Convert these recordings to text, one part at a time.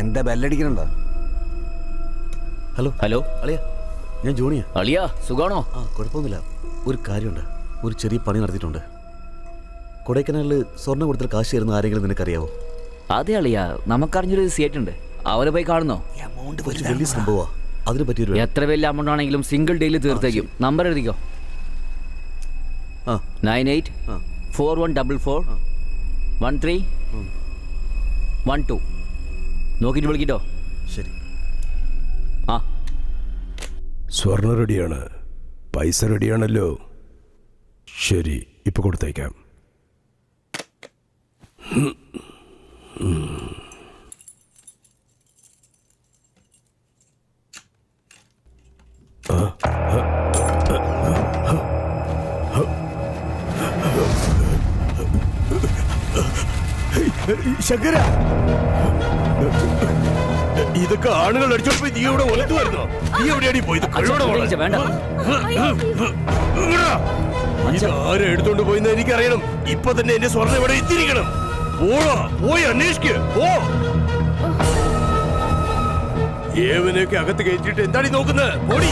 എന്താ ബെല്ലടിക്കണുണ്ടോ? Hello? Hello? അളിയ ഞാൻ ജോണിയാ. അളിയ സുഖാണോ? ആ കുഴപ്പമൊന്നുമില്ല. ഒരു കാര്യമുണ്ട്. ഒരു ചെറിയ പണി നടത്തിയിട്ടുണ്ട്. കൊടൈക്കനാലിൽ സ്വർണം കൊടുത്താൽ കാശ് തരുന്ന ആരെങ്കിലും നിനക്കറിയാവോ? അതെ അളിയ നമുക്കറിഞ്ഞൊരു സീറ്റ് ഉണ്ട്. അവരെ പോയി കാണുന്നോ? എമൗണ്ട് വലിയ സംഭവമാ. അതിനെ പറ്റിയൊരു എത്ര വലിയ അമൗണ്ട് ആണെങ്കിലും സിംഗിൾ ഡേയിൽ തീർത്തേക്കും. നമ്പർ എഴുതിക്കോ ആ. Nine eight. Four one double four one three one two നോക്കിയിട്ട് വിളിക്കോ ശരി. ആ. സ്വർണ റെഡിയാണ് പൈസ റെഡിയാണല്ലോ ശരി ഇപ്പൊ കൊടുത്തേക്കാം. ശങ്കര. ഇതൊക്കെ ആണുകൾ അടിച്ചോട്ട് പോയി നീ ഇവിടെ ഒലത്തുവായിരുന്നോ നീ എവിടെയാണ് പോയത്? കള്ളോടെ പോണെ? വിളിച്ച വേണ്ട? ഇങ്ങടാ. ഇത് ആരും എടുത്തോണ്ട് പോയിന്ന് എനിക്കറിയണം. ഇപ്പൊ തന്നെ എന്റെ സ്വർണം ഇവിടെ എത്തിയിരിക്കണം. പോടാ പോയി അന്വേഷിക്ക്. പോ. ഏവനെയൊക്കെ അകത്ത് കയറ്റിട്ട് എന്താണ് നോക്കുന്നത് പോടി.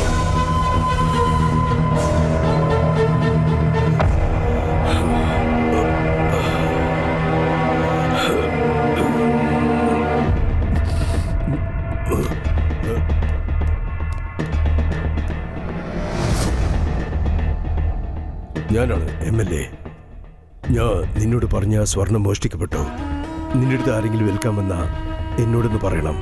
ഞാനാണ് എം എൽ എ. ഞാൻ നിന്നോട് പറഞ്ഞ സ്വർണം മോഷ്ടിക്കപ്പെട്ടു. നിന്റെ അടുത്ത് ആരെങ്കിലും വിൽക്കാമെന്ന എന്നോടൊന്ന് പറയണം.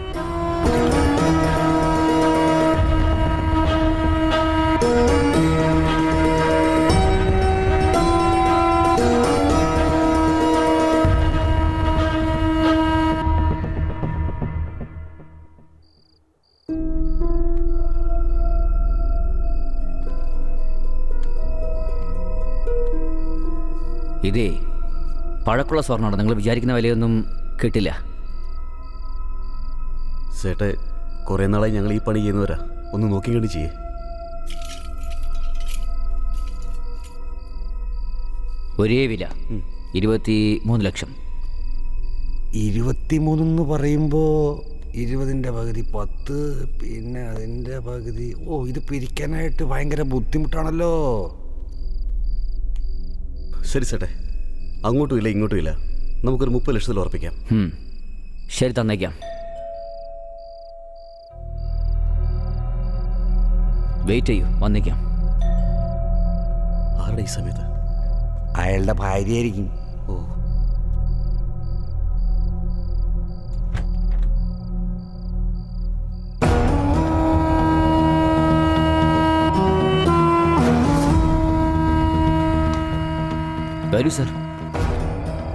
ഇതേ പഴക്കുള്ള സ്വർണമാണ് നിങ്ങൾ വിചാരിക്കുന്ന വിലയൊന്നും കിട്ടില്ല. ചേട്ടെ കുറേ നാളായി ഞങ്ങൾ ഈ പണി ചെയ്യുന്നവരാ. ഒന്ന് നോക്കി കണ്ടി ചെയ്യേ. ഒരേ വില ഇരുപത്തി മൂന്ന് ലക്ഷം. ഇരുപത്തിമൂന്നെന്ന് പറയുമ്പോ ഇരുപതിന്റെ പകുതി പത്ത് പിന്നെ അതിന്റെ പകുതി ഓ ഇത് പിരിക്കാനായിട്ട് ഭയങ്കര ബുദ്ധിമുട്ടാണല്ലോ. ശരി ചേട്ടെ അങ്ങോട്ടും ഇല്ല ഇങ്ങോട്ടും ഇല്ല. നമുക്കൊരു മുപ്പത് ലക്ഷത്തിൽ ഉറപ്പിക്കാം. ശരി തന്നേക്കാം. വെയിറ്റ് ചെയ്യൂ വന്നേക്കാം. ആരുടെ ഈ സമയത്ത്? അയാളുടെ ഭാര്യയായിരിക്കും. ഓ. വരൂ സർ.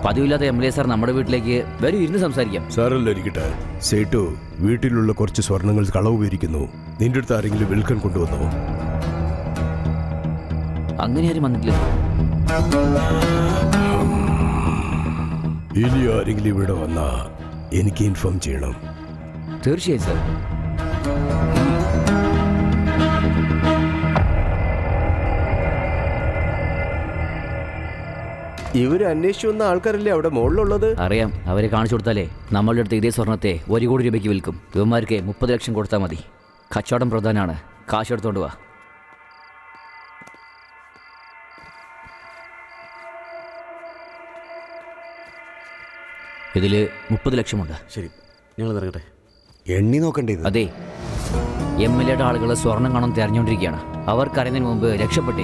പതിവില്ലാത്ത എം എൽ എ സാർ നമ്മുടെ വീട്ടിലേക്ക് വരും ഇരുന്ന് സംസാരിക്കാം. സാറല്ലോ ഇരിക്കട്ടെ? സേട്ടു വീട്ടിലുള്ള കുറച്ച് സ്വർണങ്ങൾ കളവ് വിരിക്കുന്നു നിന്റെ അടുത്ത് ആരെങ്കിലും വിൽക്കാൻ കൊണ്ടുവന്നോ? അങ്ങനെ ആരും വന്നിട്ടില്ല. ഇനി ആരെങ്കിലും ഇവിടെ വന്നാ എനിക്ക് ഇൻഫോം ചെയ്യണം. തീർച്ചയായും സർ ഇവർ അന്വേഷിച്ചു വന്ന ആൾക്കാരല്ലേ അവിടെ മുകളിലുള്ളത്? അറിയാം. അവരെ കാണിച്ചു കൊടുത്താലേ നമ്മളുടെ അടുത്ത് ഇതേ സ്വർണത്തെ ഒരു കോടി രൂപയ്ക്ക് വിൽക്കും. ഇവന്മാർക്ക് മുപ്പത് ലക്ഷം കൊടുത്താൽ മതി. കച്ചവടം പ്രധാനമാണ് കാശ് എടുത്തോണ്ട് വാ. ഇതിൽ മുപ്പത് ലക്ഷമുണ്ട്. ശരി. ഞങ്ങൾ ഇറങ്ങട്ടെ. എണ്ണി നോക്കണ്ടേ ഇത്? അതെ. എം എൽ എയുടെ ആളുകൾ സ്വർണം കാണാൻ തെരഞ്ഞുകൊണ്ടിരിക്കുകയാണ്. അവർക്കറിയുന്നതിന് മുമ്പ് രക്ഷപ്പെട്ടേ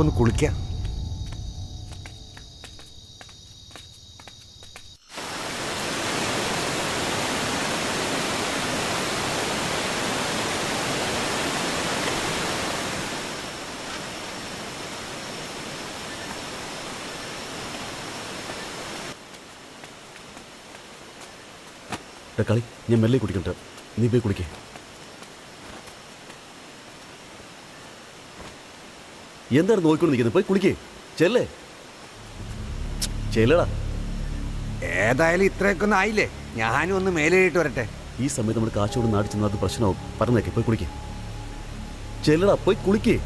നമുക്കൊന്ന് കുളിക്കാം. കളി ഞാൻ മെല്ലെ കുടിക്കണ്ട നീ പോയി കുടിക്കേ എന്താണ് നോക്കിക്കൊണ്ട് നിൽക്കുന്നത്? പോയി കുളിക്കേ. ചെല്ലേ? ചെല്ലടാ. ഏതായാലും ഇത്രയൊക്കെ ഒന്നും ആയില്ലേ? ഞാനും ഒന്ന് മേലേയിട്ട് വരട്ടെ. ഈ സമയത്ത് നമ്മൾ കാശോട് നാടി ചെന്നാൽ അത് പ്രശ്നമാവും. പറഞ്ഞേക്കെ പോയി കുളിക്കേ. ചെല്ലടാ പോയി കുളിക്കേ.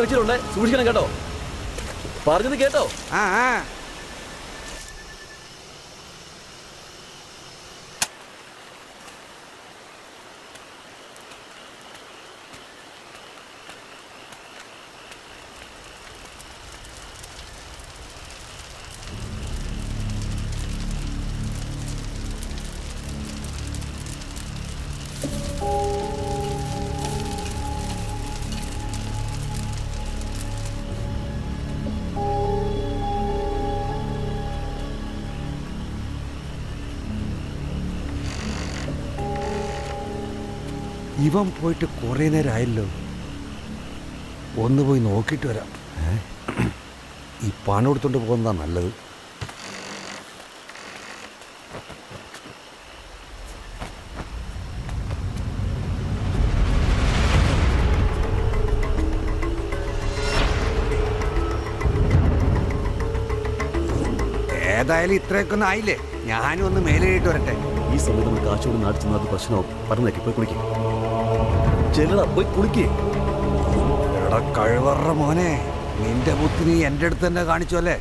കട്ടിനടിയിൽ സൂക്ഷിക്കണം കേട്ടോ. പറഞ്ഞത് കേട്ടോ. ആ ആ. ഇവൻ പോയിട്ട് കുറേ നേരമായല്ലോ ഒന്ന് പോയി നോക്കിയിട്ട് വരാം. ഈ പണം എടുത്തോണ്ട് പോകുന്നതാ നല്ലത്. ഏതായാലും ഇത്രയൊക്കെ ഒന്നും ആയില്ലേ? ഞാനും ഒന്ന് മേലേട്ട് വരട്ടെ. ഈ സമയത്ത് നമ്മൾ കാശോട് നാടി ചെന്നാൽ അത് പ്രശ്നമാവും പറഞ്ഞേക്കെ പോയി കുളിക്കേ. ചെല്ലടാ പോയി കുളിക്കേ. കഴിവറ മോനെ നിന്റെ ബുദ്ധി നീ എന്റെ അടുത്ത് തന്നെ കാണിച്ചു അല്ലേ?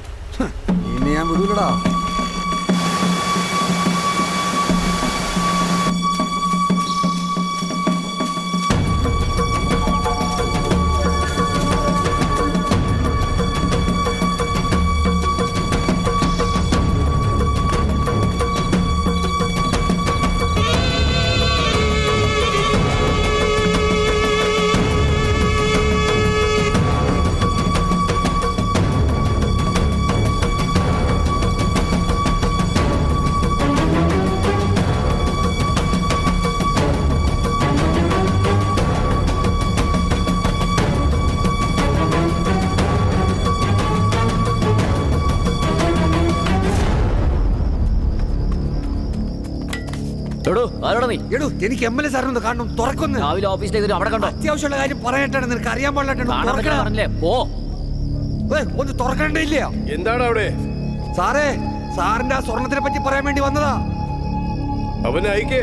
ഇനി ഞാൻ വിടൂലടാ. എടോ എനിക്ക് എം എൽ എ സാറിനൊന്ന് കാണണം തുറക്കുന്നു. രാവിലെ ഓഫീസിലേക്ക് അവിടെ കണ്ടോ? അത്യാവശ്യമുള്ള കാര്യം പറയാനായിട്ടാണ് നിനക്ക് അറിയാൻ പാടില്ല ഒന്ന് തുറക്കണ്ടേ ഇല്ല എന്താണ് അവിടെ? സാറേ സാറിന്റെ ആ സ്വർണത്തിനെ പറ്റി പറയാൻ വേണ്ടി വന്നതാ. അവനെ അയക്കേ.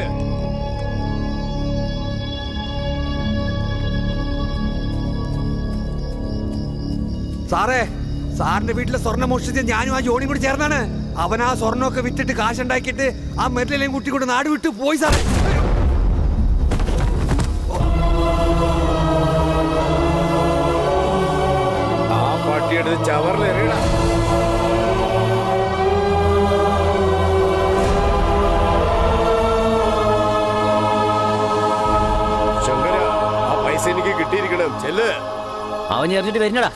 സാറേ സാറിന്റെ വീട്ടിലെ സ്വർണം മോഷ്ടിച്ച് ഞാനും ആ ജോണിയും കൂടി ചേർന്നാണ്. അവൻ ആ സ്വർണമൊക്കെ വിറ്റിട്ട് കാശുണ്ടാക്കിയിട്ട് ആ മെറിലെയും കുട്ടി കൊണ്ട് നാട് വിട്ട് പോയി സാറേ. ആ പട്ടിയെടുത്ത് ചവറിലെറിയണ ശങ്കര ആ പൈസ എനിക്ക് കിട്ടിയിരിക്കണം. ചെല്ല്. അവൻ എറിഞ്ഞിട്ട് വരുന്നടാ.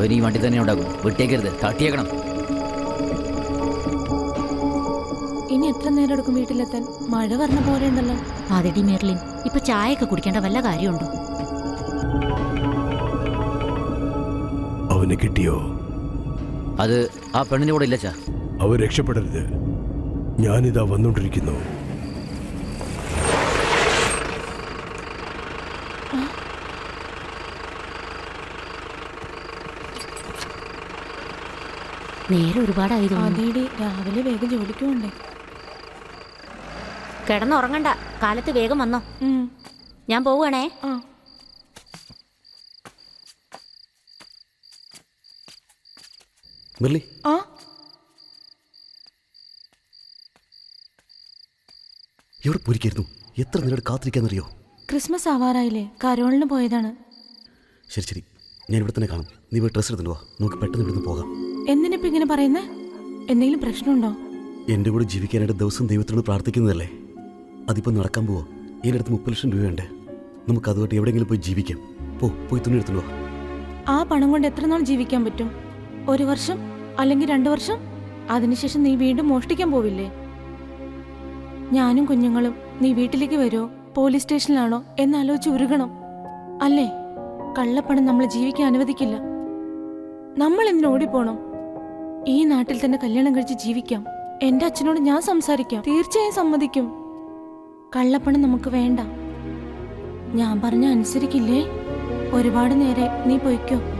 അവൻ ഈ വണ്ടി തന്നെ ഉണ്ടാകും വിട്ടേക്കരുത് തട്ടിയേക്കണം. ഇനി എത്ര നേരം എടുക്കും വീട്ടിലെത്താൻ? മഴ പറഞ്ഞ പോലെ ഉണ്ടല്ലോ. അതെടി മെർലിൻ ഇപ്പൊ ചായയൊക്കെ കുടിക്കേണ്ട വല്ല കാര്യമുണ്ടോ? അവനെ കിട്ടിയോ? അത് ആ പെണ്ണിനോടില്ല കൂടെ ഇല്ല ചാ അവൻ രക്ഷപ്പെടരുത്. ഞാനിതാ വന്നുകൊണ്ടിരിക്കുന്നു നേരെ ഒരുപാടായിരുന്നു അതേടി രാവിലെ വേഗം ജോലിക്ക് പോണ്ടേ. കിടന്നുറങ്ങണ്ട. കാലത്ത് വേഗം വന്നോ. ഉം. ഞാൻ പോവുകയാണേ. ആ. മെർലി ആ? എവിടെ പോയിരിക്കായിരുന്നു? എത്ര നേരം കാത്തിരിക്കാന്നറിയോ? ക്രിസ്മസ് ആവാറായില്ലേ. കരോളിന് പോയതാണ്. ശരി ശരി. ഞാൻ ഇവിടെ തന്നെ കാണും. നീ പോയി ഡ്രസ്സ് എടുത്തിട്ട് വാ. നമുക്ക് പെട്ടെന്ന് ഇവിടുന്ന് പോകാം. എന്തിനിപ്പോ ഇങ്ങനെ പറയുന്നേ? എന്തെങ്കിലും പ്രശ്നമുണ്ടോ? എന്റെ കൂടെ ജീവിക്കാനായിട്ട് ദിവസം ദൈവത്തിനോട് പ്രാർത്ഥിക്കുന്നതല്ലേ? അതിപ്പോ നടക്കാൻ പോവോ? എന്റെ അടുത്ത് മുപ്പത് ലക്ഷം രൂപയുണ്ട് നമുക്ക് അതുമായിട്ട് എവിടെയെങ്കിലും പോയി ജീവിക്കാം. പോ പോയി തുണി എടുത്തു ആ പണം കൊണ്ട് എത്ര നാൾ ജീവിക്കാൻ പറ്റും? ഒരു വർഷം അല്ലെങ്കിൽ രണ്ടു വർഷം? അതിനുശേഷം നീ വീണ്ടും മോഷ്ടിക്കാൻ പോവില്ലേ? ഞാനും കുഞ്ഞുങ്ങളും നീ വീട്ടിലേക്ക് വരുമോ പോലീസ് സ്റ്റേഷനിലാണോ? എന്നാലോചിച്ച് ഉരുകണം. അല്ലേ? കള്ളപ്പണം നമ്മൾ ജീവിക്കാൻ അനുവദിക്കില്ല. നമ്മൾ എന്തിനോടി ഓടിപ്പോണം ഈ നാട്ടിൽ തന്നെ കല്യാണം കഴിച്ച് ജീവിക്കാം. എന്റെ അച്ഛനോട് ഞാൻ സംസാരിക്കാം. തീർച്ചയായും സമ്മതിക്കും. കള്ളപ്പണം നമുക്ക് വേണ്ട. ഞാൻ പറഞ്ഞ അനുസരിക്കില്ലേ? ഒരുപാട് നേരെ നീ പൊയ്ക്കോ.